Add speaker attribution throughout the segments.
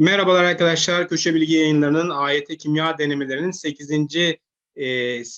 Speaker 1: Merhabalar arkadaşlar. Köşe Bilgi yayınlarının AYT kimya denemelerinin 8.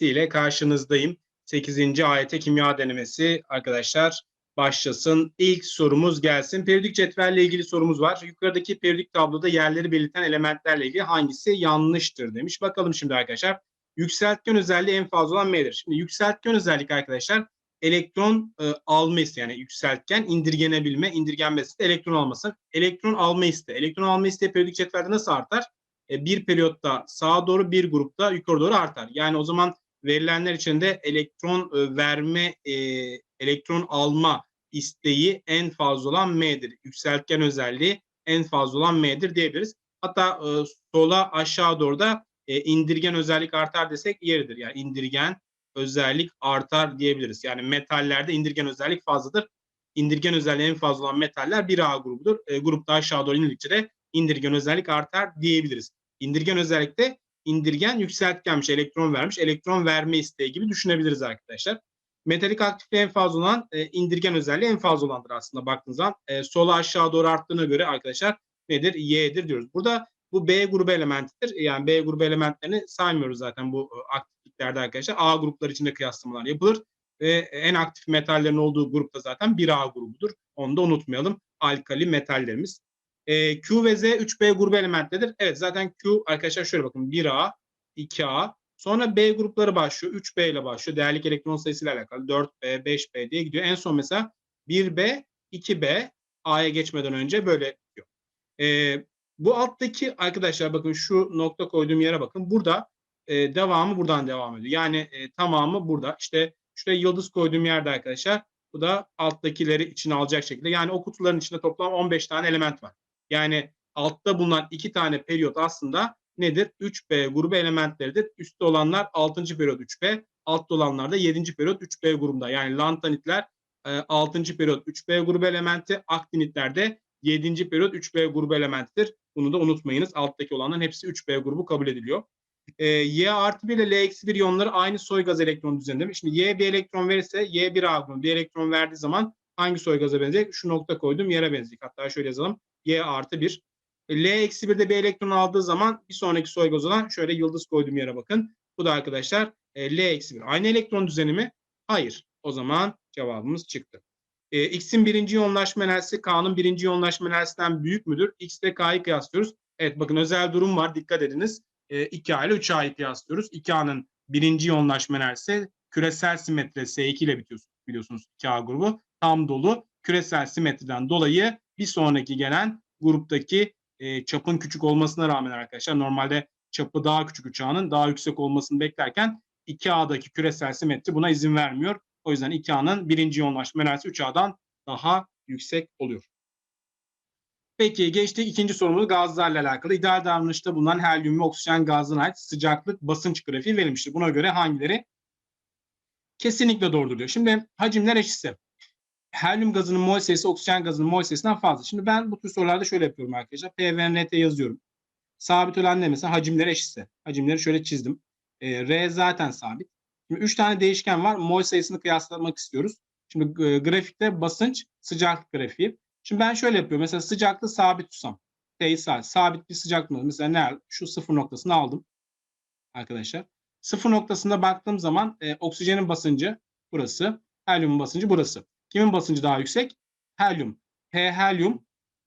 Speaker 1: ile karşınızdayım. 8. AYT kimya denemesi arkadaşlar başlasın. İlk sorumuz gelsin. Periyodik cetvelle ilgili sorumuz var. Yukarıdaki periyodik tabloda yerleri belirten elementlerle ilgili hangisi yanlıştır demiş. Bakalım şimdi arkadaşlar. Yükseltgen özelliği en fazla olan M'dir. Şimdi yükseltgen özellik arkadaşlar elektron e, alma isteği yani yükseltgen indirgenebilme, indirgenmesi de elektron alması. Elektron alma isteği. Elektron alma isteği periyodik cetvelde nasıl artar? E, bir periyotta sağa doğru bir grupta yukarı doğru artar. Yani o zaman verilenler içinde elektron e, verme, e, elektron alma isteği en fazla olan M'dir. Yükseltgen özelliği en fazla olan M'dir diyebiliriz. Hatta e, sola aşağı doğru da e, indirgen özellik artar desek yeridir. Yani indirgen özellik artar diyebiliriz. Yani metallerde indirgen özellik fazladır. İndirgen özelliği en fazla olan metaller 1A grubudur. E, grupta aşağı doğru indikçe de indirgen özellik artar diyebiliriz. İndirgen özellikte indirgen yükseltgenmiş, elektron vermiş, elektron verme isteği gibi düşünebiliriz arkadaşlar. Metalik aktifliği en fazla olan e, indirgen özelliği en fazla olandır aslında baktığınız zaman. E, sola aşağı doğru arttığına göre arkadaşlar nedir? Y'dir diyoruz. Burada bu B grubu elementidir. Yani B grubu elementlerini saymıyoruz zaten bu aktifliklerde arkadaşlar. A grupları içinde kıyaslamalar yapılır. Ve en aktif metallerin olduğu grupta zaten 1A grubudur. Onu da unutmayalım. Alkali metallerimiz. E, Q ve Z 3B grubu elementlerdir. Evet zaten Q arkadaşlar şöyle bakın 1A, 2A. Sonra B grupları başlıyor. 3B ile başlıyor. Değerlik elektron sayısıyla alakalı. 4B, 5B diye gidiyor. En son mesela 1B, 2B A'ya geçmeden önce böyle gidiyor. E, bu alttaki arkadaşlar bakın şu nokta koyduğum yere bakın. Burada e, devamı buradan devam ediyor. Yani e, tamamı burada. İşte şuraya yıldız koyduğum yerde arkadaşlar bu da alttakileri içine alacak şekilde. Yani o kutuların içinde toplam 15 tane element var. Yani altta bulunan iki tane periyot aslında nedir? 3B grubu elementleridir. Üstte olanlar 6. periyot 3B, altta olanlar da 7. periyot 3B grubunda. Yani lantanitler 6. E, periyot 3B grubu elementi, aktinitler de 7. periyot 3B grubu elementidir. Bunu da unutmayınız. Alttaki olanların hepsi 3B grubu kabul ediliyor. E, y artı 1 ile L eksi 1 iyonları aynı soy gaz elektron düzeninde. Şimdi Y bir elektron verirse Y bir A bir elektron verdiği zaman hangi soy gaza benzeyecek? Şu nokta koydum yere benzeyecek. Hatta şöyle yazalım. Y artı 1. L eksi 1'de bir elektron aldığı zaman bir sonraki soy gaz olan şöyle yıldız koydum yere bakın. Bu da arkadaşlar e, L eksi 1. Aynı elektron düzeni mi? Hayır. O zaman cevabımız çıktı. E, X'in birinci yoğunlaşma enerjisi K'nın birinci yoğunlaşma enerjisinden büyük müdür? X ile K'yı kıyaslıyoruz. Evet bakın özel durum var dikkat ediniz. E, 2A ile 3A'yı kıyaslıyoruz. 2A'nın birinci yoğunlaşma enerjisi küresel simetri S2 ile bitiyor biliyorsunuz 2A grubu. Tam dolu küresel simetriden dolayı bir sonraki gelen gruptaki e, çapın küçük olmasına rağmen arkadaşlar normalde çapı daha küçük uçağının daha yüksek olmasını beklerken 2A'daki küresel simetri buna izin vermiyor. O yüzden 2A'nın birinci yoğunlaşma enerjisi 3A'dan daha yüksek oluyor. Peki geçtik ikinci sorumuz gazlarla alakalı. İdeal davranışta bulunan helyum ve oksijen gazına ait sıcaklık basınç grafiği verilmiştir. Buna göre hangileri kesinlikle doğrudur diyor. Şimdi hacimler eşitse helyum gazının mol sayısı oksijen gazının mol sayısından fazla. Şimdi ben bu tür sorularda şöyle yapıyorum arkadaşlar. P ve NT yazıyorum. Sabit olan ne mesela hacimleri eşitse. Hacimleri şöyle çizdim. E, R zaten sabit. Şimdi üç tane değişken var. Mol sayısını kıyaslamak istiyoruz. Şimdi e, grafikte basınç, sıcaklık grafiği. Şimdi ben şöyle yapıyorum. Mesela sıcaklığı sabit tutsam. Sayısal, sabit bir sıcaklık. Mesela ne? Şu sıfır noktasını aldım. Arkadaşlar. Sıfır noktasında baktığım zaman e, oksijenin basıncı burası. Helyumun basıncı burası. Kimin basıncı daha yüksek? Helyum. P helyum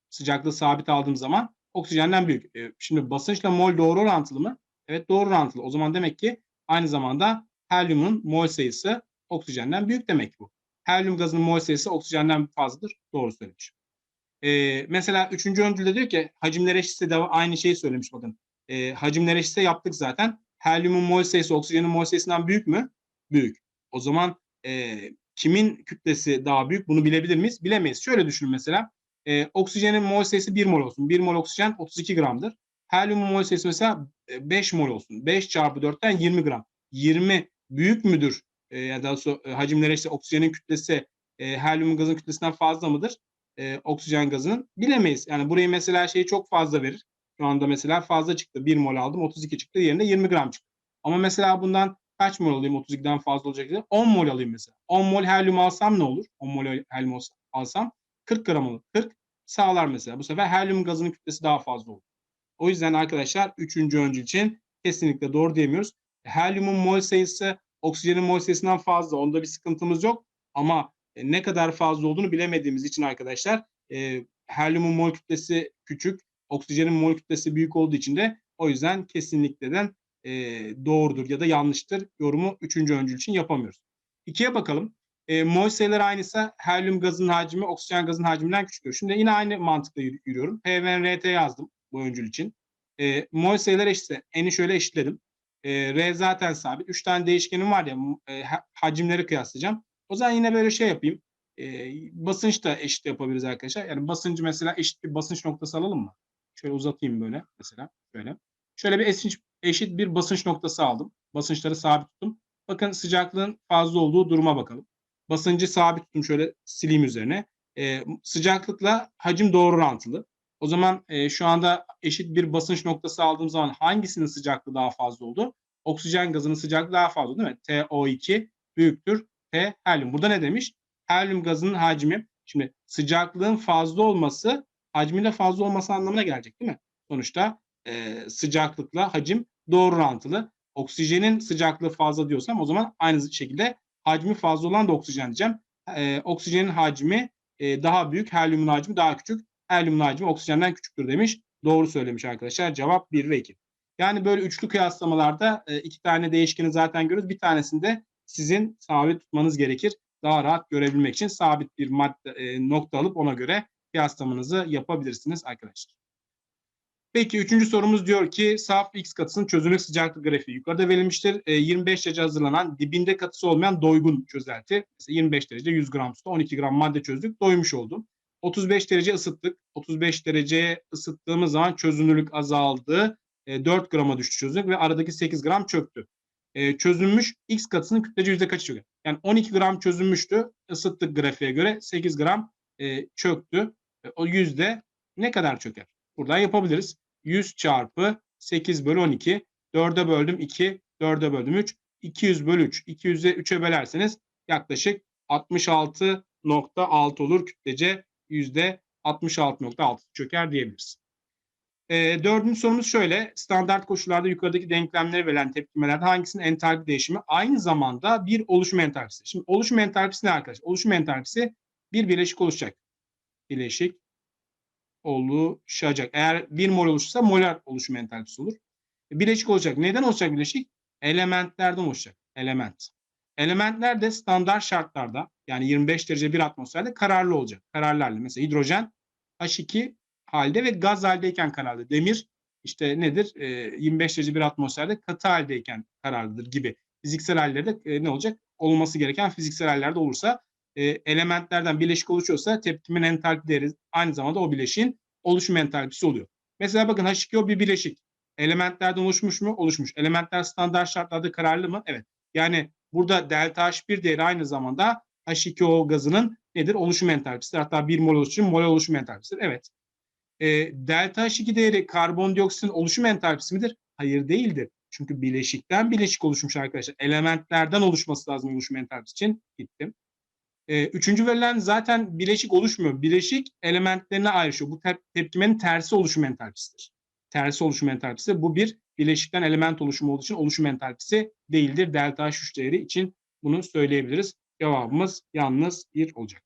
Speaker 1: sıcaklığı sabit aldığım zaman oksijenden büyük. E, şimdi basınçla mol doğru orantılı mı? Evet doğru orantılı. O zaman demek ki aynı zamanda helyumun mol sayısı oksijenden büyük demek bu. Helyum gazının mol sayısı oksijenden fazladır. Doğru söylemiş. Ee, mesela üçüncü öncülde diyor ki hacimler eşitse de aynı şeyi söylemiş bakın. Ee, hacimler eşitse yaptık zaten. Helyumun mol sayısı oksijenin mol sayısından büyük mü? Büyük. O zaman e, kimin kütlesi daha büyük bunu bilebilir miyiz? Bilemeyiz. Şöyle düşünün mesela. E, oksijenin mol sayısı 1 mol olsun. 1 mol oksijen 32 gramdır. Helyumun mol sayısı mesela 5 mol olsun. 5 çarpı 4'ten 20 gram. 20 büyük müdür? E, daha sonra e, hacimlere işte oksijenin kütlesi e, helyumun gazın kütlesinden fazla mıdır? E, oksijen gazının bilemeyiz. Yani burayı mesela şeyi çok fazla verir. Şu anda mesela fazla çıktı. 1 mol aldım 32 çıktı. Yerinde 20 gram çıktı. Ama mesela bundan kaç mol alayım 32'den fazla olacak diye 10 mol alayım mesela. 10 mol helyum alsam ne olur? 10 mol helyum alsam 40 gram olur. 40 sağlar mesela. Bu sefer helyum gazının kütlesi daha fazla olur. O yüzden arkadaşlar üçüncü öncül için kesinlikle doğru diyemiyoruz. Helyumun mol sayısı oksijenin mol sayısından fazla. Onda bir sıkıntımız yok. Ama ne kadar fazla olduğunu bilemediğimiz için arkadaşlar e, helyumun mol kütlesi küçük, oksijenin mol kütlesi büyük olduğu için de o yüzden kesinlikle de e, doğrudur ya da yanlıştır yorumu üçüncü öncül için yapamıyoruz. İkiye bakalım. E, mol sayıları aynıysa helyum gazının hacmi oksijen gazının hacminden küçüktür. Şimdi yine aynı mantıkla yürü- yürüyorum. P ve RT yazdım bu öncül için. E, mol sayıları eşitse n'i şöyle eşitledim. E, R zaten sabit. Üç tane değişkenim var ya e, ha- hacimleri kıyaslayacağım. O zaman yine böyle şey yapayım. E, basınç da eşit yapabiliriz arkadaşlar. Yani basıncı mesela eşit bir basınç noktası alalım mı? Şöyle uzatayım böyle mesela. Şöyle. Şöyle bir eşit, eşit bir basınç noktası aldım. Basınçları sabit tuttum. Bakın sıcaklığın fazla olduğu duruma bakalım. Basıncı sabit tuttum şöyle sileyim üzerine. E, sıcaklıkla hacim doğru orantılı. O zaman e, şu anda eşit bir basınç noktası aldığım zaman hangisinin sıcaklığı daha fazla oldu? Oksijen gazının sıcaklığı daha fazla değil mi? TO2 büyüktür T helyum. Burada ne demiş? Helyum gazının hacmi. Şimdi sıcaklığın fazla olması hacmin de fazla olması anlamına gelecek değil mi? Sonuçta e, sıcaklıkla hacim doğru orantılı. Oksijenin sıcaklığı fazla diyorsam o zaman aynı şekilde hacmi fazla olan da oksijen diyeceğim. E, oksijenin hacmi e, daha büyük, helyumun hacmi daha küçük. Helyumun hacmi oksijenden küçüktür demiş. Doğru söylemiş arkadaşlar. Cevap 1 ve 2. Yani böyle üçlü kıyaslamalarda e, iki tane değişkeni zaten görürüz. Bir tanesinde sizin sabit tutmanız gerekir. Daha rahat görebilmek için sabit bir madde e, nokta alıp ona göre kıyaslamanızı yapabilirsiniz arkadaşlar. Peki üçüncü sorumuz diyor ki saf X katısının çözünürlük sıcaklık grafiği yukarıda verilmiştir. E, 25 derece hazırlanan dibinde katısı olmayan doygun çözelti. Mesela 25 derece 100 gram suda 12 gram madde çözdük doymuş oldum. 35 derece ısıttık. 35 dereceye ısıttığımız zaman çözünürlük azaldı. E, 4 grama düştü çözünürlük ve aradaki 8 gram çöktü. E, çözünmüş X katısının kütlece yüzde kaçı çöker? Yani 12 gram çözünmüştü. Isıttık grafiğe göre 8 gram e, çöktü. E, o yüzde ne kadar çöker? Buradan yapabiliriz. 100 çarpı 8 bölü 12. 4'e böldüm 2. 4'e böldüm 3. 200 bölü 3. 200'e 3'e bölerseniz yaklaşık 66.6 olur kütlece. Yüzde 66.6 çöker diyebiliriz. E, dördüncü sorumuz şöyle. Standart koşullarda yukarıdaki denklemleri verilen tepkimelerde hangisinin entalpi değişimi aynı zamanda bir oluşum entalpisi. Şimdi oluşum entalpisi ne arkadaşlar? Oluşum entalpisi bir bileşik oluşacak. Bileşik oluşacak. Eğer bir mol oluşursa molar oluşum entalpisi olur. Bileşik olacak. Neden olacak bileşik? Elementlerden oluşacak. Element. Elementler de standart şartlarda yani 25 derece bir atmosferde kararlı olacak. Kararlarlı. Mesela hidrojen H2 halde ve gaz haldeyken kararlı. Demir işte nedir? E, 25 derece bir atmosferde katı haldeyken kararlıdır gibi. Fiziksel hallerde e, ne olacak? Olması gereken fiziksel hallerde olursa e, elementlerden bileşik oluşuyorsa tepkimin entalpi değeri aynı zamanda o bileşiğin oluşum entalpisi oluyor. Mesela bakın H2O bir bileşik. Elementlerden oluşmuş mu? Oluşmuş. Elementler standart şartlarda kararlı mı? Evet. Yani burada delta H1 değeri aynı zamanda H2O gazının nedir? Oluşum entalpisidir. Hatta bir mol oluşum, mol oluşum entalpisidir. Evet. E, delta H2 değeri karbondioksitin oluşum entalpisi midir? Hayır değildir. Çünkü bileşikten bileşik oluşmuş arkadaşlar. Elementlerden oluşması lazım oluşum entalpisi için. Gittim. E, üçüncü verilen zaten bileşik oluşmuyor. Bileşik elementlerine ayrışıyor. Bu tep tepkimenin tersi oluşum entalpisidir. Tersi oluşum entalpisi. Bu bir bileşikten element oluşumu olduğu için oluşum entalpisi değildir. Delta H3 değeri için bunu söyleyebiliriz. Cevabımız yalnız bir olacak.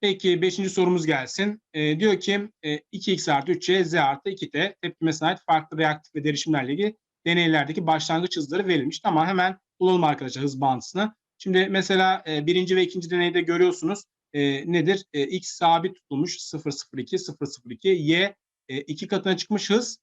Speaker 1: Peki beşinci sorumuz gelsin. E, diyor ki e, 2x artı 3y z artı 2t tepkimesine ait farklı reaktif ve derişimlerle ilgili deneylerdeki başlangıç hızları verilmiş. Tamam hemen bulalım arkadaşlar hız bağıntısını. Şimdi mesela e, birinci ve ikinci deneyde görüyorsunuz e, nedir? E, x sabit tutulmuş 002 002 y e, iki katına çıkmış hız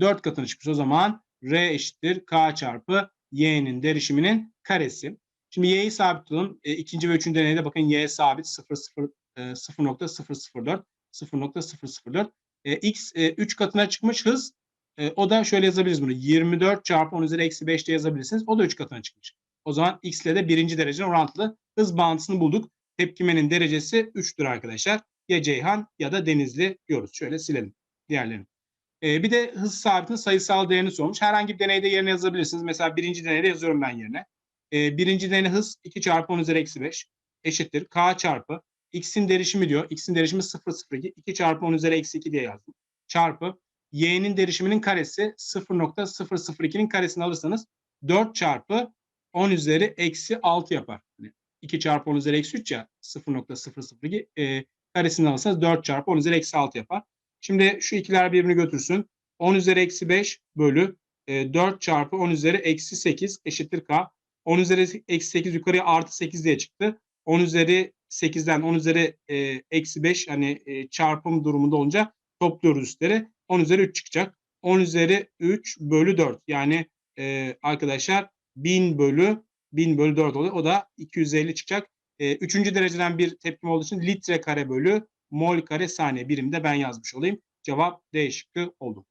Speaker 1: 4 katına çıkmış. O zaman r eşittir k çarpı y'nin derişiminin karesi. Şimdi y'yi sabit tutalım. E, ikinci ve üçüncü deneyde bakın y sabit 0 0 0.004 0.004 e, x e, 3 katına çıkmış hız e, o da şöyle yazabiliriz bunu 24 çarpı 10 üzeri eksi 5 de yazabilirsiniz o da 3 katına çıkmış. O zaman x ile de birinci derece orantılı hız bağıntısını bulduk. Tepkimenin derecesi 3'tür arkadaşlar. Ya Ceyhan ya da Denizli diyoruz. Şöyle silelim diğerlerini. E, bir de hız sabitinin sayısal değerini sormuş. Herhangi bir deneyde yerine yazabilirsiniz. Mesela birinci deneyde yazıyorum ben yerine. E, birinci deneyde hız 2 çarpı 10 üzeri eksi 5 eşittir. K çarpı x'in derişimi diyor. x'in derişimi 0,02. 2 çarpı 10 üzeri eksi 2 diye yazdım. Çarpı y'nin derişiminin karesi 0.002'nin karesini alırsanız 4 çarpı 10 üzeri eksi 6 yapar. Yani 2 çarpı 10 üzeri eksi 3 ya 0.002 e, karesini alırsanız 4 çarpı 10 üzeri eksi 6 yapar. Şimdi şu ikiler birbirini götürsün. 10 üzeri eksi 5 bölü e, 4 çarpı 10 üzeri eksi 8 eşittir k. 10 üzeri eksi 8 yukarıya artı 8 diye çıktı. 10 üzeri 8'den 10 üzeri e, eksi 5 hani e, çarpım durumunda olunca topluyoruz üstleri. 10 üzeri 3 çıkacak. 10 üzeri 3 bölü 4 yani e, arkadaşlar 1000 bölü 1000 bölü 4 oluyor. O da 250 çıkacak. E, üçüncü dereceden bir tepkim olduğu için litre kare bölü mol kare saniye birimde ben yazmış olayım. Cevap D oldu.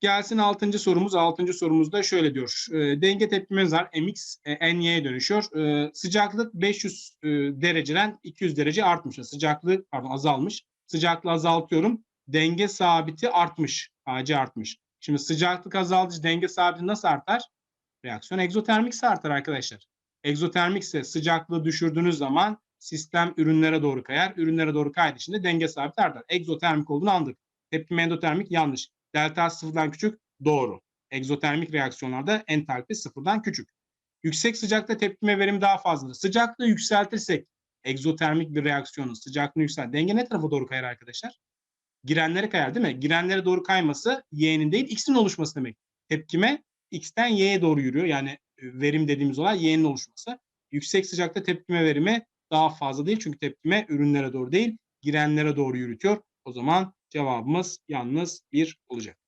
Speaker 1: Gelsin altıncı sorumuz. Altıncı sorumuzda şöyle diyor. E, denge tepkimemiz var. Mx e, Ny'ye dönüşüyor. E, sıcaklık 500 e, dereceden 200 derece artmış. Sıcaklık pardon azalmış. Sıcaklığı azaltıyorum. Denge sabiti artmış. AC artmış. Şimdi sıcaklık azaldıkça denge sabiti nasıl artar? Reaksiyon egzotermikse artar arkadaşlar. Egzotermik ise sıcaklığı düşürdüğünüz zaman sistem ürünlere doğru kayar. Ürünlere doğru kaydığı için de denge sabiti artar. Egzotermik olduğunu anladık. Tepkime endotermik yanlış. Delta sıfırdan küçük doğru. Egzotermik reaksiyonlarda entalpi sıfırdan küçük. Yüksek sıcakta tepkime verimi daha fazladır. Sıcaklığı yükseltirsek egzotermik bir reaksiyonun sıcaklığını yükselt. Denge ne tarafa doğru kayar arkadaşlar? Girenlere kayar değil mi? Girenlere doğru kayması y'nin değil x'in oluşması demek. Tepkime x'ten y'ye doğru yürüyor. Yani e, verim dediğimiz olay y'nin oluşması. Yüksek sıcakta tepkime verimi daha fazla değil. Çünkü tepkime ürünlere doğru değil, girenlere doğru yürütüyor. O zaman cevabımız yalnız bir olacak.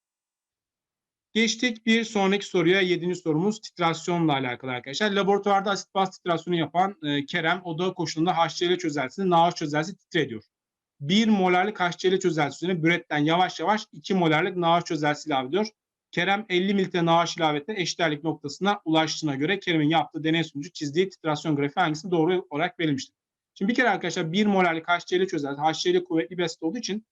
Speaker 1: Geçtik bir sonraki soruya. Yedinci sorumuz titrasyonla alakalı arkadaşlar. Laboratuvarda asit baz titrasyonu yapan e, Kerem oda koşulunda HCl çözeltisinde NaOH çözeltisi titre ediyor. 1 molarlık HCl çözeltisi üzerine büretten yavaş yavaş 2 molarlık NaOH çözeltisi ilave ediyor. Kerem 50 mililitre NaOH ilavetle eşdeğerlik noktasına ulaştığına göre Kerem'in yaptığı deney sonucu çizdiği titrasyon grafiği hangisi doğru olarak verilmiştir? Şimdi bir kere arkadaşlar 1 molarlık HCl çözeltisi HCl kuvvetli bir olduğu için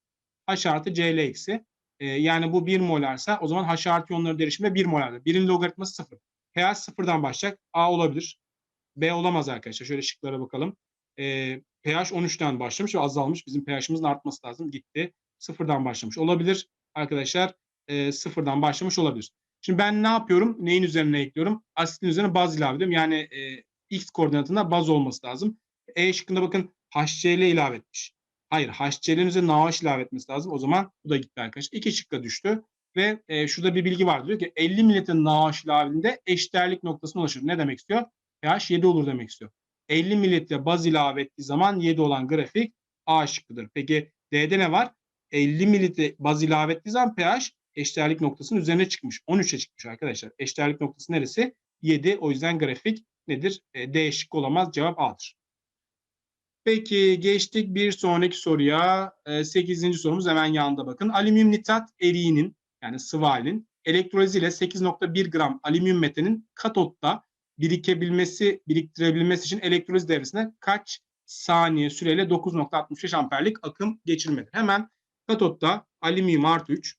Speaker 1: H artı Cl eksi. E, yani bu 1 molarsa o zaman H artı iyonları derişimi 1 molardır. Birin logaritması 0. pH sıfırdan başlayacak. A olabilir. B olamaz arkadaşlar. Şöyle şıklara bakalım. E, pH 13'ten başlamış ve azalmış. Bizim pH'imizin artması lazım. Gitti. Sıfırdan başlamış olabilir. Arkadaşlar e, sıfırdan başlamış olabilir. Şimdi ben ne yapıyorum? Neyin üzerine ekliyorum? Asitin üzerine baz ilave ediyorum. Yani e, x koordinatında baz olması lazım. E şıkkında bakın HCl ilave etmiş. Hayır HCl'in üzerine NaOH ilave etmesi lazım. O zaman bu da gitti arkadaşlar. İki şıkka düştü. Ve e, şurada bir bilgi var. Diyor ki 50 mililitre NaOH ilaveinde eşdeğerlik noktasına ulaşır. Ne demek istiyor? pH 7 olur demek istiyor. 50 mililitre baz ilave ettiği zaman 7 olan grafik A şıkkıdır. Peki D'de ne var? 50 mililitre baz ilave ettiği zaman pH eşdeğerlik noktasının üzerine çıkmış. 13'e çıkmış arkadaşlar. Eşdeğerlik noktası neresi? 7. O yüzden grafik nedir? E, D şık olamaz. Cevap A'dır. Peki geçtik bir sonraki soruya. E, 8. sorumuz hemen yanında bakın. Alüminyum nitrat eriğinin yani sıvı halin elektroliziyle 8.1 gram alüminyum metalin katotta birikebilmesi, biriktirebilmesi için elektroliz devresine kaç saniye süreyle 9.65 amperlik akım geçirmelidir? Hemen katotta alüminyum artı 3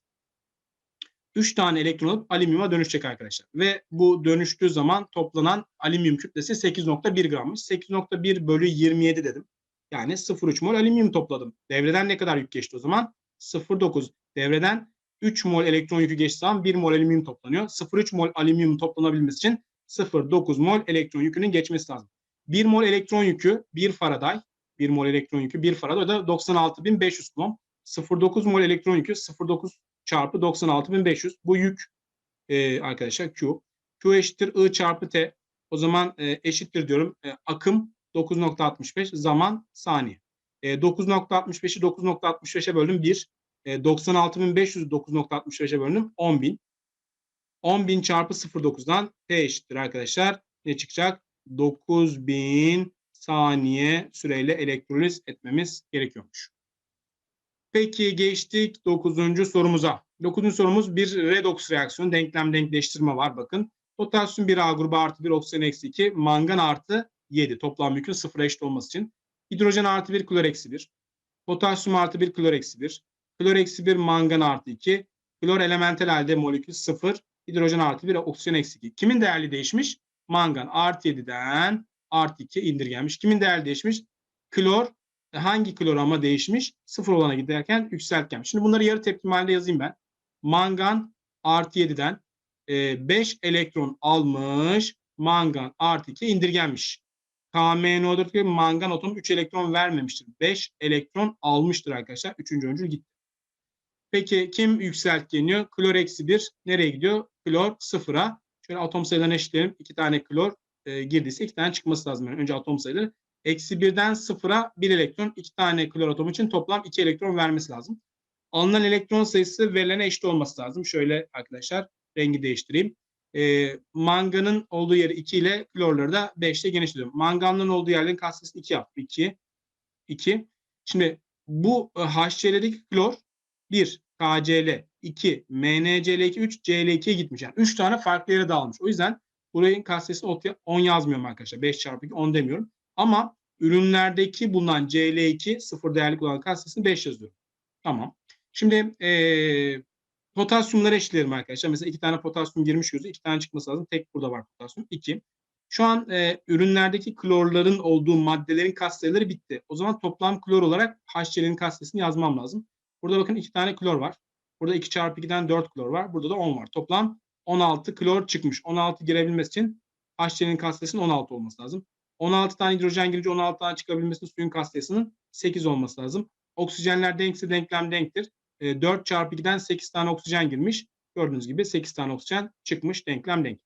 Speaker 1: 3 tane elektron alıp alüminyuma dönüşecek arkadaşlar. Ve bu dönüştüğü zaman toplanan alüminyum kütlesi 8.1 grammış. 8.1 bölü 27 dedim. Yani 0,3 mol alüminyum topladım. Devreden ne kadar yük geçti o zaman? 0,9. Devreden 3 mol elektron yükü geçtiği zaman 1 mol alüminyum toplanıyor. 0,3 mol alüminyum toplanabilmesi için 0,9 mol elektron yükünün geçmesi lazım. 1 mol elektron yükü 1 Faraday. 1 mol elektron yükü 1 Faraday da 96.500 kulom. 0,9 mol elektron yükü 0,9 çarpı 96.500. Bu yük e, arkadaşlar Q. Q eşittir I çarpı T. O zaman e, eşittir diyorum. E, akım 9.65 zaman saniye. E, 9.65'i 9.65'e böldüm 1. E, 96.500'ü 9.65'e böldüm 10.000. 10.000 çarpı 0.9'dan T eşittir arkadaşlar. Ne çıkacak? 9.000 saniye süreyle elektroliz etmemiz gerekiyormuş. Peki geçtik 9. sorumuza. 9. sorumuz bir redoks reaksiyonu. Denklem denkleştirme var bakın. Potasyum 1A grubu artı 1 oksijen eksi 2. Mangan artı 7 toplam yükün sıfıra eşit olması için. Hidrojen artı 1 klor eksi 1. Potasyum artı 1 klor eksi 1. Klor eksi 1 mangan artı 2. Klor elementel halde molekül 0. Hidrojen artı 1 oksijen eksi 2. Kimin değerli değişmiş? Mangan artı 7'den artı 2 indirgenmiş. Kimin değerli değişmiş? Klor hangi klor ama değişmiş? Sıfır olana giderken yükseltgen. Şimdi bunları yarı tepkim halinde yazayım ben. Mangan artı 7'den 5 elektron almış. Mangan artı 2 indirgenmiş. KMNO4 gibi mangan atomu 3 elektron vermemiştir. 5 elektron almıştır arkadaşlar. Üçüncü öncül gitti. Peki kim yükseltgeniyor? Klor eksi 1 nereye gidiyor? Klor sıfıra. Şöyle atom sayılarını eşitleyelim. 2 tane klor e, girdiyse 2 tane çıkması lazım. Yani önce atom sayıları. Eksi 1'den sıfıra 1 elektron. 2 tane klor atomu için toplam 2 elektron vermesi lazım. Alınan elektron sayısı verilene eşit olması lazım. Şöyle arkadaşlar rengi değiştireyim. E, manganın olduğu yeri 2 ile klorları da 5 ile genişliyorum. Manganın olduğu yerlerin katsayısını 2 yaptım. 2, 2. Şimdi bu e, HCl'deki klor 1 KCl, 2 MnCl2, 3 Cl2'ye gitmiş. Yani 3 tane farklı yere dağılmış. O yüzden burayın katsayısını 10 yazmıyorum arkadaşlar. 5 çarpı 2 10 demiyorum. Ama ürünlerdeki bulunan Cl2 sıfır değerlik olan katsayısını 5 yazıyorum. Tamam. Şimdi e, potasyumları eşitleyelim arkadaşlar. Mesela iki tane potasyum girmiş gözü. iki tane çıkması lazım. Tek burada var potasyum. 2. Şu an e, ürünlerdeki klorların olduğu maddelerin katsayıları bitti. O zaman toplam klor olarak HCl'nin katsayısını yazmam lazım. Burada bakın iki tane klor var. Burada 2 çarpı 2'den 4 klor var. Burada da 10 var. Toplam 16 klor çıkmış. 16 girebilmesi için HCl'nin katsayısının 16 olması lazım. 16 tane hidrojen girince 16 tane çıkabilmesi için suyun katsayısının 8 olması lazım. Oksijenler denkse denklem denktir. E, 4 çarpı 2'den 8 tane oksijen girmiş. Gördüğünüz gibi 8 tane oksijen çıkmış denklem denk.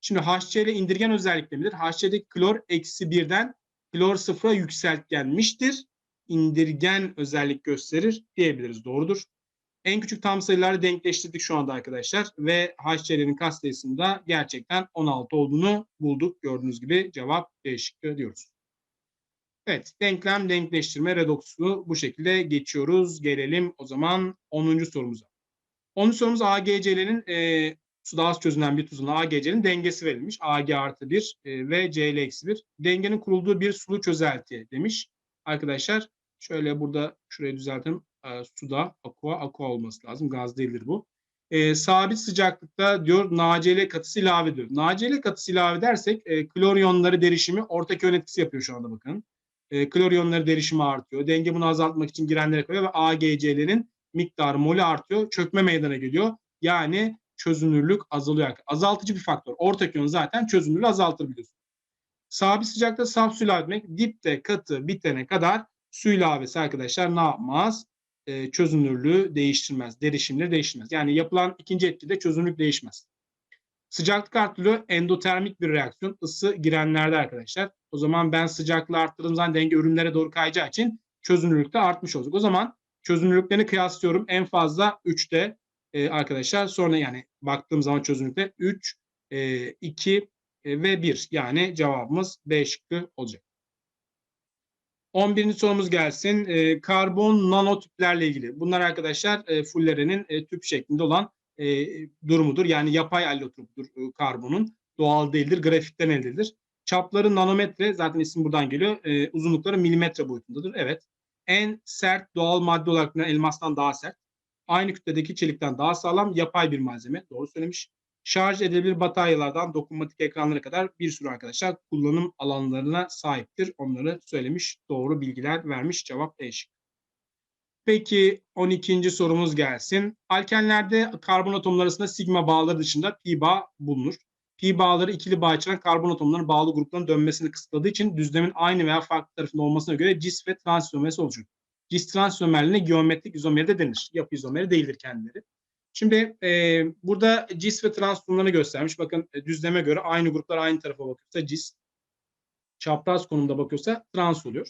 Speaker 1: Şimdi HCl indirgen özellikle midir? HCl'deki klor eksi 1'den klor sıfıra yükseltgenmiştir. İndirgen özellik gösterir diyebiliriz. Doğrudur. En küçük tam sayıları denkleştirdik şu anda arkadaşlar ve HCl'nin katsayısında gerçekten 16 olduğunu bulduk. Gördüğünüz gibi cevap D diyoruz. Evet, denklem denkleştirme redoksu bu şekilde geçiyoruz. Gelelim o zaman 10. sorumuza. 10. sorumuz AgCl'nin e, suda az çözünen bir tuzun AgCl'nin dengesi verilmiş. Ag artı 1 e, ve Cl eksi 1. Dengenin kurulduğu bir sulu çözelti demiş. Arkadaşlar şöyle burada şurayı düzeltelim. E, suda aqua, aqua olması lazım. Gaz değildir bu. E, sabit sıcaklıkta diyor NaCl katısı ilave ediyor. NaCl katısı ilave dersek e, klor iyonları derişimi ortak yön etkisi yapıyor şu anda bakın. E, klor derişimi artıyor. Denge bunu azaltmak için girenlere koyuyor ve AgCl'nin miktarı molü artıyor. Çökme meydana geliyor. Yani çözünürlük azalıyor. Azaltıcı bir faktör. Ortak yön zaten çözünürlüğü azaltır biliyorsun. Sabit sıcakta saf su ilave etmek dipte katı bitene kadar su ilavesi arkadaşlar ne yapmaz? Ee, çözünürlüğü değiştirmez. Derişimleri değiştirmez. Yani yapılan ikinci etkide çözünürlük değişmez. Sıcaklık artırılıyor. Endotermik bir reaksiyon. Isı girenlerde arkadaşlar. O zaman ben sıcaklığı arttırdığım zaman denge ürünlere doğru kayacağı için çözünürlük de artmış olacak. O zaman çözünürlüklerini kıyaslıyorum. En fazla 3'te e, arkadaşlar. Sonra yani baktığım zaman çözünürlükte 3, e, 2 e, ve 1. Yani cevabımız B şıkkı olacak. 11. sorumuz gelsin. E, karbon nanotüplerle ilgili. Bunlar arkadaşlar e, fullerenin e, tüp şeklinde olan e, durumudur. Yani yapay allotroptur e, karbonun. Doğal değildir. Grafitten elde edilir. Çapları nanometre. Zaten isim buradan geliyor. E, uzunlukları milimetre boyutundadır. Evet. En sert doğal madde olarak elmastan daha sert. Aynı kütledeki çelikten daha sağlam yapay bir malzeme. Doğru söylemiş. Şarj edilebilir bataryalardan dokunmatik ekranlara kadar bir sürü arkadaşlar kullanım alanlarına sahiptir. Onları söylemiş, doğru bilgiler vermiş. Cevap değişik. Peki 12. sorumuz gelsin. Alkenlerde karbon atomları arasında sigma bağları dışında pi bağ bulunur. Pi bağları ikili bağ açılan karbon atomlarının bağlı grupların dönmesini kısıtladığı için düzlemin aynı veya farklı tarafında olmasına göre cis ve trans izomerisi oluşur. Cis trans izomerliğine geometrik izomeri de denir. Yapı izomeri değildir kendileri. Şimdi e, burada cis ve trans durumlarını göstermiş. Bakın e, düzleme göre aynı gruplar aynı tarafa bakıyorsa cis, çapraz konumda bakıyorsa trans oluyor.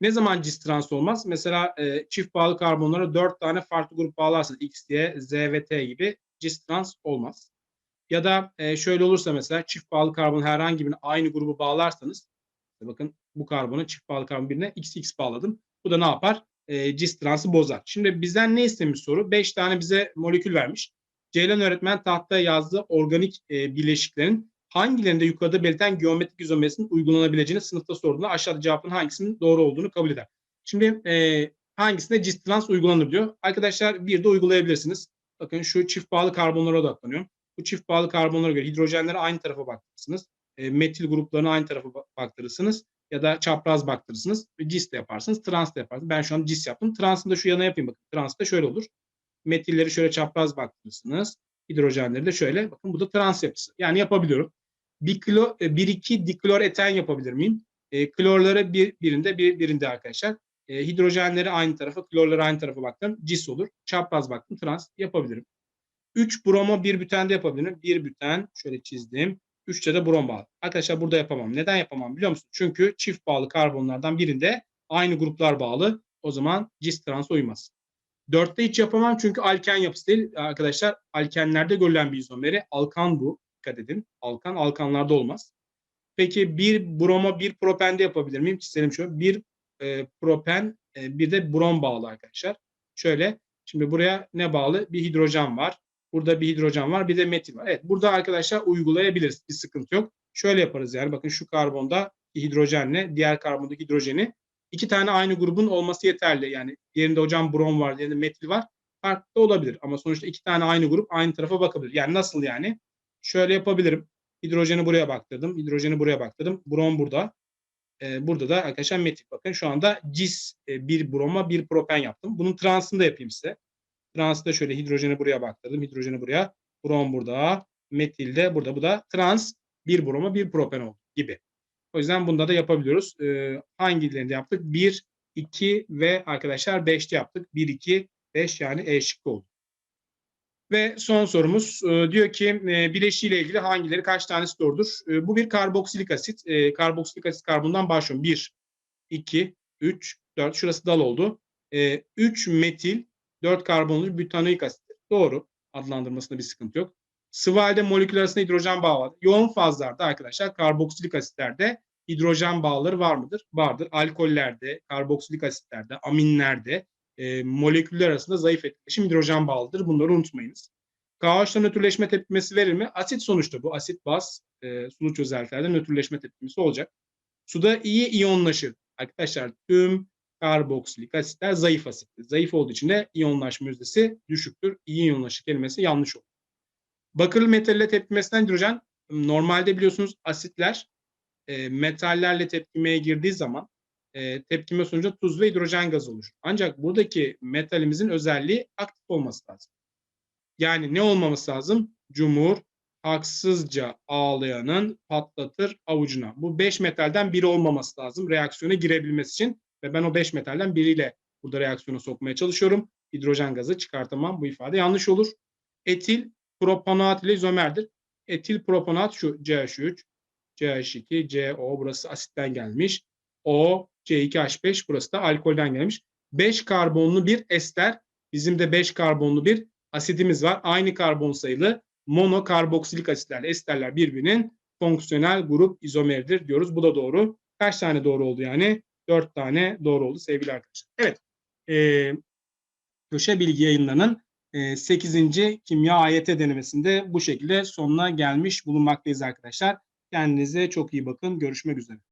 Speaker 1: Ne zaman cis trans olmaz? Mesela e, çift bağlı karbonlara dört tane farklı grup bağlarsanız X, Y, Z ve T gibi cis trans olmaz. Ya da e, şöyle olursa mesela çift bağlı karbon herhangi birine aynı grubu bağlarsanız bakın bu karbonu çift bağlı karbon birine XX bağladım. Bu da ne yapar? E, cis transı bozar. Şimdi bizden ne istemiş soru? 5 tane bize molekül vermiş. Ceylan öğretmen tahtaya yazdığı organik e, bileşiklerin hangilerinde yukarıda belirten geometrik izomerisinin uygulanabileceğini sınıfta sorduğunda aşağıda cevabın hangisinin doğru olduğunu kabul eder. Şimdi e, hangisinde cis trans uygulanır diyor. Arkadaşlar bir de uygulayabilirsiniz. Bakın şu çift bağlı karbonlara odaklanıyorum. Bu çift bağlı karbonlara göre hidrojenleri aynı tarafa baktırırsınız. E, metil gruplarını aynı tarafa baktırırsınız. Ya da çapraz baktırırsınız. Cis de yaparsınız. Trans da yaparsınız. Ben şu an cis yaptım. Trans'ını da şu yana yapayım bakın. Trans da şöyle olur. Metilleri şöyle çapraz baktırırsınız. Hidrojenleri de şöyle. Bakın bu da trans yapısı. Yani yapabiliyorum. Bir kilo, 1-2 diklor eten yapabilir miyim? E, klorları bir, birinde bir, birinde arkadaşlar. E, hidrojenleri aynı tarafa, klorları aynı tarafa baktım. Cis olur. Çapraz baktım. Trans yapabilirim. 3 bromo 1 büten de yapabilirim. 1 büten şöyle çizdim. 3'te de brom bağlı. Arkadaşlar burada yapamam. Neden yapamam biliyor musun? Çünkü çift bağlı karbonlardan birinde aynı gruplar bağlı. O zaman cis trans uymaz. 4'te hiç yapamam çünkü alken yapısı değil. Arkadaşlar alkenlerde görülen bir izomeri. Alkan bu. Dikkat edin. Alkan alkanlarda olmaz. Peki bir broma bir propende yapabilir miyim? Çizelim şöyle. Bir e, propen e, bir de brom bağlı arkadaşlar. Şöyle şimdi buraya ne bağlı? Bir hidrojen var. Burada bir hidrojen var. Bir de metil var. Evet burada arkadaşlar uygulayabiliriz. Bir sıkıntı yok. Şöyle yaparız yani. Bakın şu karbonda hidrojenle diğer karbondaki hidrojeni iki tane aynı grubun olması yeterli. Yani diğerinde hocam brom var, diğerinde metil var. Farklı olabilir ama sonuçta iki tane aynı grup aynı tarafa bakabilir. Yani nasıl yani? Şöyle yapabilirim. Hidrojeni buraya baktırdım. Hidrojeni buraya baktırdım. Brom burada. Ee, burada da arkadaşlar metil. Bakın şu anda cis e, bir broma bir propen yaptım. Bunun transını da yapayım size. Transı da şöyle hidrojeni buraya baktırdım. Hidrojeni buraya. Brom burada. Metil de burada. Bu da trans bir broma bir propen gibi. O yüzden bunda da yapabiliyoruz. Ee, hangilerinde yaptık? 1, 2 ve arkadaşlar 5'te yaptık. 1, 2, 5 yani E şıkkı oldu. Ve son sorumuz e, diyor ki e, bileşiğiyle ilgili hangileri kaç tanesi doğrudur? E, bu bir karboksilik asit. E, karboksilik asit karbondan başlıyorum. 1, 2, 3, 4. Şurası dal oldu. E, 3 metil, 4 karbonlu butanoik asit. Doğru. Adlandırmasında bir sıkıntı yok. Sıvı halde molekül arasında hidrojen bağı var. Yoğun fazlarda arkadaşlar karboksilik asitlerde hidrojen bağları var mıdır? Vardır. Alkollerde, karboksilik asitlerde, aminlerde e, moleküller arasında zayıf etkileşim hidrojen bağlıdır. Bunları unutmayınız. KH'la nötrleşme tepkimesi verir mi? Asit sonuçta bu. Asit baz e, sulu çözeltilerde nötrleşme tepkimesi olacak. Suda iyi iyonlaşır. Arkadaşlar tüm karboksilik asitler zayıf asittir. Zayıf olduğu için de iyonlaşma yüzdesi düşüktür. İyi iyonlaşır kelimesi yanlış olur. Bakırlı metalle tepkimesinden hidrojen normalde biliyorsunuz asitler e, metallerle tepkimeye girdiği zaman e, tepkime sonucu tuz ve hidrojen gazı oluşur. Ancak buradaki metalimizin özelliği aktif olması lazım. Yani ne olmaması lazım? Cumhur haksızca ağlayanın patlatır avucuna. Bu beş metalden biri olmaması lazım reaksiyona girebilmesi için ve ben o beş metalden biriyle burada reaksiyona sokmaya çalışıyorum. Hidrojen gazı çıkartamam. Bu ifade yanlış olur. Etil propanat ile izomerdir. Etil propanat şu CH3, CH2, CO burası asitten gelmiş. O, C2H5 burası da alkolden gelmiş. 5 karbonlu bir ester. Bizim de 5 karbonlu bir asidimiz var. Aynı karbon sayılı monokarboksilik asitlerle esterler birbirinin fonksiyonel grup izomeridir diyoruz. Bu da doğru. Kaç tane doğru oldu yani? 4 tane doğru oldu sevgili arkadaşlar. Evet. Ee, Köşe Bilgi yayınlarının 8. kimya AYT denemesinde bu şekilde sonuna gelmiş bulunmaktayız arkadaşlar. Kendinize çok iyi bakın. Görüşmek üzere.